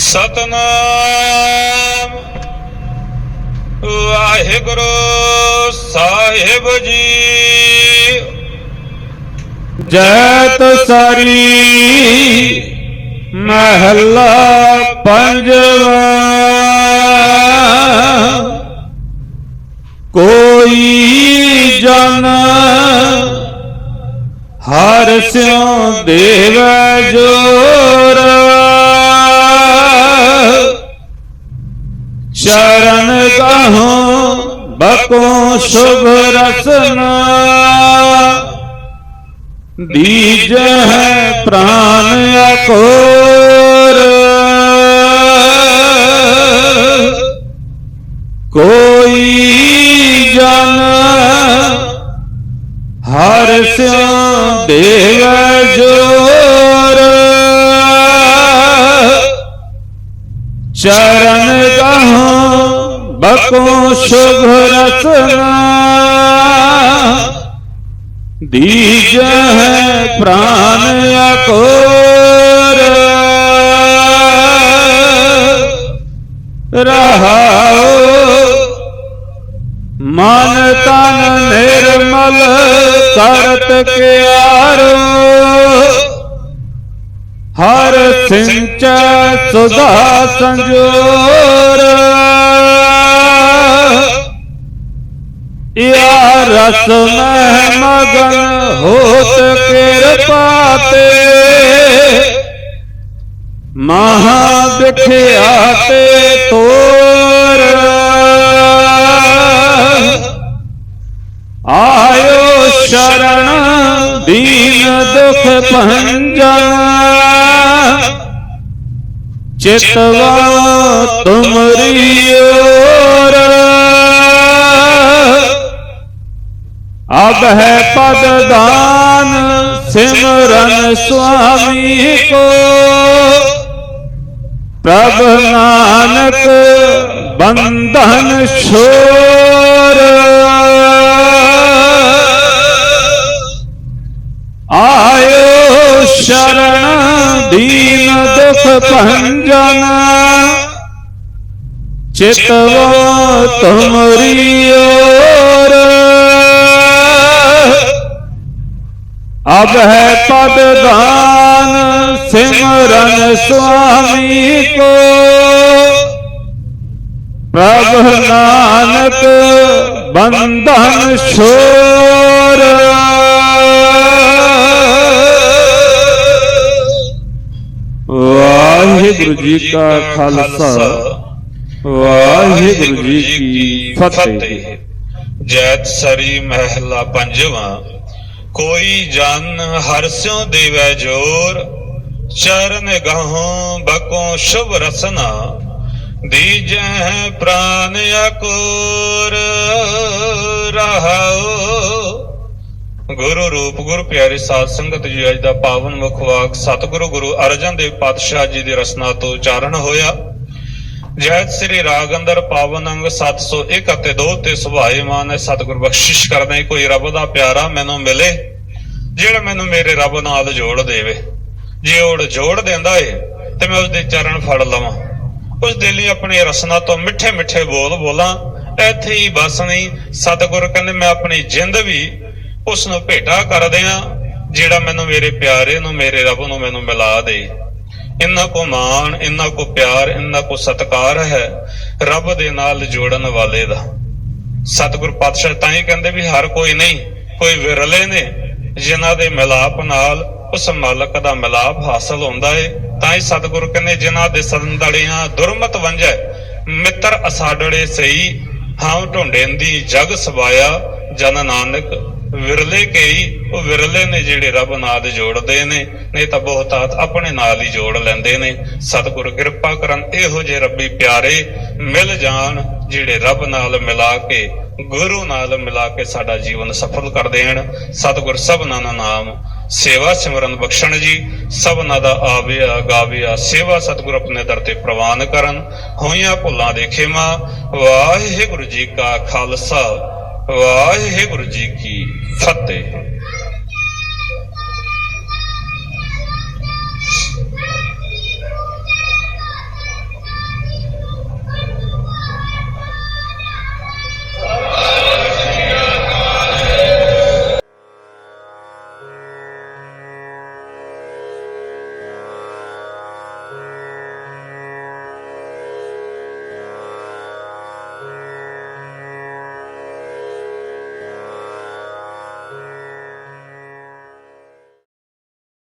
ਸਤਨਾਮ। ਵਾਹਿਗੁਰੂ ਸਾਹਿਬ ਜੀ। ਜੈਤ ਸਰੀ ਮਹੱਲਾ ਪੰਜਵਾ। ਕੋਈ ਜਨ ਹਰ ਸਿਉ ਦੇਵ ਜੋਰ ਸ਼ਰਨ ਕਹੋ ਬਕੋ ਸ਼ੁਭ ਰਸਨਾ। ਦੀਜ ਹੈ ਪ੍ਰਾਨ ਅਕੋਰ। ਕੋਈ ਜਨ ਹਰ ਸਿਉ ਦੇਵ ਜੋਰ ਚਰਨ ਕਹੋ ਬਕੋ ਸ਼ੁਭ ਰਸਨਾ ਦੀਜ ਹੈ ਪ੍ਰਾਨ ਅਕੋਰ। ਰਹਾਉ ਮਨ ਤਨ ਨਿਰਮਲ ਕਰਤ ਕਿਆਰੋ। ਹਰ ਸਿੰਚੈ ਸੁਧਾ ਸੰਜੋਰ। ਯਾ ਰਸ ਮਹਿ ਮਗਨ ਹੋਤ ਕਿਰਪਾ ਤੇ। ਮਹਾ ਬਿਠਿਆ ਤੇ ਤੋਰ। ਆਇਓ ਸ਼ਰਣ ਦੀਨ ਦੁਖ ਭੰਜਨ। ਚਿਤਵਾ ਤੁਮਰੀ ਓਰ ਅਬ ਹੈ ਪਦ ਦਾਨ ਸਿਮਰਨ ਸੁਆਮੀ ਕੋ। ਪ੍ਰਭ ਨਾਨਕ ਬੰਧਨ ਛੋਰ। ਆਇਓ ਸ਼ਰਨ ਦੁਖ ਭੰਜਨ। ਚਿਤਵਾ ਤੁਮਰੀ ਓਰ ਅਬ ਹੈ ਪਦ ਦਾਨ ਸਿਮਰਨ ਸੁਆਮੀ ਕੋ। ਪ੍ਰਭ ਨਾਨਕ ਬੰਧਨ ਛੋਰ ਵਾਹਿਗੁਰੂ ਜੀ ਕਾ ਖਾਲਸਾ। ਵਾਹਿਗੁਰੂ ਜੀ ਕੀ ਫਤਿਹ। ਜੈਤ ਸਰੀ ਮਹਿਲਾ ਪੰਜਵਾਂ। ਕੋਈ ਜਨ ਹਰ ਸਿਉ ਦੇਵੈ ਜੋਰ। ਚਰਨ ਗਾਹੋਂ ਬਕੋ ਸ਼ੁਭ ਰਸਨਾ। ਦੀਜੈ ਪ੍ਰਾਨ ਅਕੂਰ। ਰਹਾਉ ਗੁਰੂ ਰੂਪ, ਗੁਰੂ ਪਿਆਰੇ ਸਾਧ ਸੰਗਤ ਜੀ, ਅੱਜ ਦਾ ਪਾਵਨ ਮੁਖ ਵਾਕ ਸਤਿਗੁਰੂ ਗੁਰੂ ਅਰਜਨ ਦੇਵ ਪਾਤਸ਼ਾਹ ਜੀ ਦੀ ਰਸਨਾ ਤੋਂ ਉਚਾਰਨ ਹੋਇਆ। ਜੈਤ ਸ੍ਰੀ ਰਾਗ ਅੰਦਰ ਪਾਵਨ ਅੰਗ 701 ਅਤੇ 2 ਤੇ ਸੁਭਾਏਮਾਨ ਹੈ। ਸਤਿਗੁਰ ਬਖਸ਼ਿਸ਼ ਕਰਦੇ ਕੋਈ ਰੱਬ ਦਾ ਪਿਆਰਾ ਮੈਨੂੰ ਮਿਲੇ, ਜਿਹੜਾ ਮੈਨੂੰ ਮੇਰੇ ਰੱਬ ਨਾਲ ਜੋੜ ਦੇਵੇ। ਜੇ ਉਹ ਜੋੜ ਦਿੰਦਾ ਏ, ਤੇ ਮੈਂ ਉਸਦੇ ਚਰਨ ਫੜ ਲਵਾਂ। ਉਸ ਦੇ ਲਈ ਆਪਣੀ ਰਸਨਾ ਤੋਂ ਮਿੱਠੇ ਮਿੱਠੇ ਬੋਲ ਬੋਲਾਂ। ਇੱਥੇ ਹੀ ਬਸ ਨਹੀਂ, ਸਤਿਗੁਰ ਕਹਿੰਦੇ, ਮੈਂ ਆਪਣੀ ਜਿੰਦ ਵੀ ਉਸ ਨੂੰ ਭੇਟਾ ਕਰਦੇ ਦਿਆਂ ਜਿਹੜਾ ਮੈਨੂੰ ਮੇਰੇ ਪਿਆਰੇ ਨੂੰ, ਮੇਰੇ ਰੱਬ ਨੂੰ ਮੈਨੂੰ ਮਿਲਾ ਦੇ। ਇੰਨਾ ਕੋ ਮਾਣ, ਇੰਨਾ ਕੋ ਪਿਆਰ, ਇੰਨਾ ਕੋ ਸਤਕਾਰ ਹੈ ਰੱਬ ਦੇ ਨਾਲ ਜੋੜਨ ਵਾਲੇ ਦਾ। ਸਤਿਗੁਰ ਪਾਤਸ਼ਾਹ ਤਾਂ ਹੀ ਕਹਿੰਦੇ ਵੀ ਹਰ ਕੋਈ ਨਹੀਂ, ਕੋਈ ਵਿਰਲੇ ਨੇ, ਜਿਨ੍ਹਾਂ ਦੇ ਮਿਲਾਪ ਨਾਲ ਉਸ ਮਾਲਕ ਦਾ ਮਿਲਾਪ ਹਾਸਲ ਹੁੰਦਾ ਏ। ਤਾਂ ਹੀ ਸਤਿਗੁਰ ਕਹਿੰਦੇ, ਜਿਨ੍ਹਾਂ ਦੇ ਸੰਦੜੀਆਂ ਦੁਰਮਤ ਵੰਜੈ ਮਿੱਤਰ ਅਸਾਡੜੇ ਸਈ ਹਾਂ ਢੁੰਡੇਂਦੀ ਜਗ ਸਵਾਇਆ ਜਨ ਨਾਨਕ। ਵਿਰਲੇ ਕਈ, ਉਹ ਵਿਰਲੇ ਨੇ ਜਿਹੜੇ ਰੱਬ ਨਾਲ ਜੋੜਦੇ ਨੇ, ਨਹੀਂ ਤਾਂ ਬਹੁਤਾਤ ਆਪਣੇ ਨਾਲ ਹੀ ਜੋੜ ਲੈਂਦੇ ਨੇ। ਸਤਿਗੁਰ ਕਿਰਪਾ ਕਰਨ, ਇਹੋ ਜਿਹੇ ਰੱਬੀ ਪਿਆਰੇ ਮਿਲ ਜਾਣ, ਜਿਹੜੇ ਰੱਬ ਨਾਲ ਮਿਲਾ ਕੇ, ਗੁਰੂ ਨਾਲ ਮਿਲਾ ਕੇ ਸਾਡਾ ਜੀਵਨ ਸਫਲ ਕਰ ਦੇਣ ਸਤਿਗੁਰ ਸਭਨਾਂ ਦਾ ਨਾਮ ਸੇਵਾ ਸਿਮਰਨ ਬਖਸ਼ਣ ਜੀ। ਸਭਨਾਂ ਦਾ ਆਵਿਆ, ਗਾਵਿਆ ਸੇਵਾ ਸਤਿਗੁਰ ਆਪਣੇ ਦਰ ਤੇ ਪ੍ਰਵਾਨ ਕਰਨ। ਹੋਈਆਂ ਭੁੱਲਾਂ ਦੇ ਖੇਮਾ, ਵਾਹਿਗੁਰੂ ਜੀ ਕਾ ਖਾਲਸਾ। ਵਾਹਿਗੁਰੂ ਜੀ ਕੀ ਫਤਿਹ।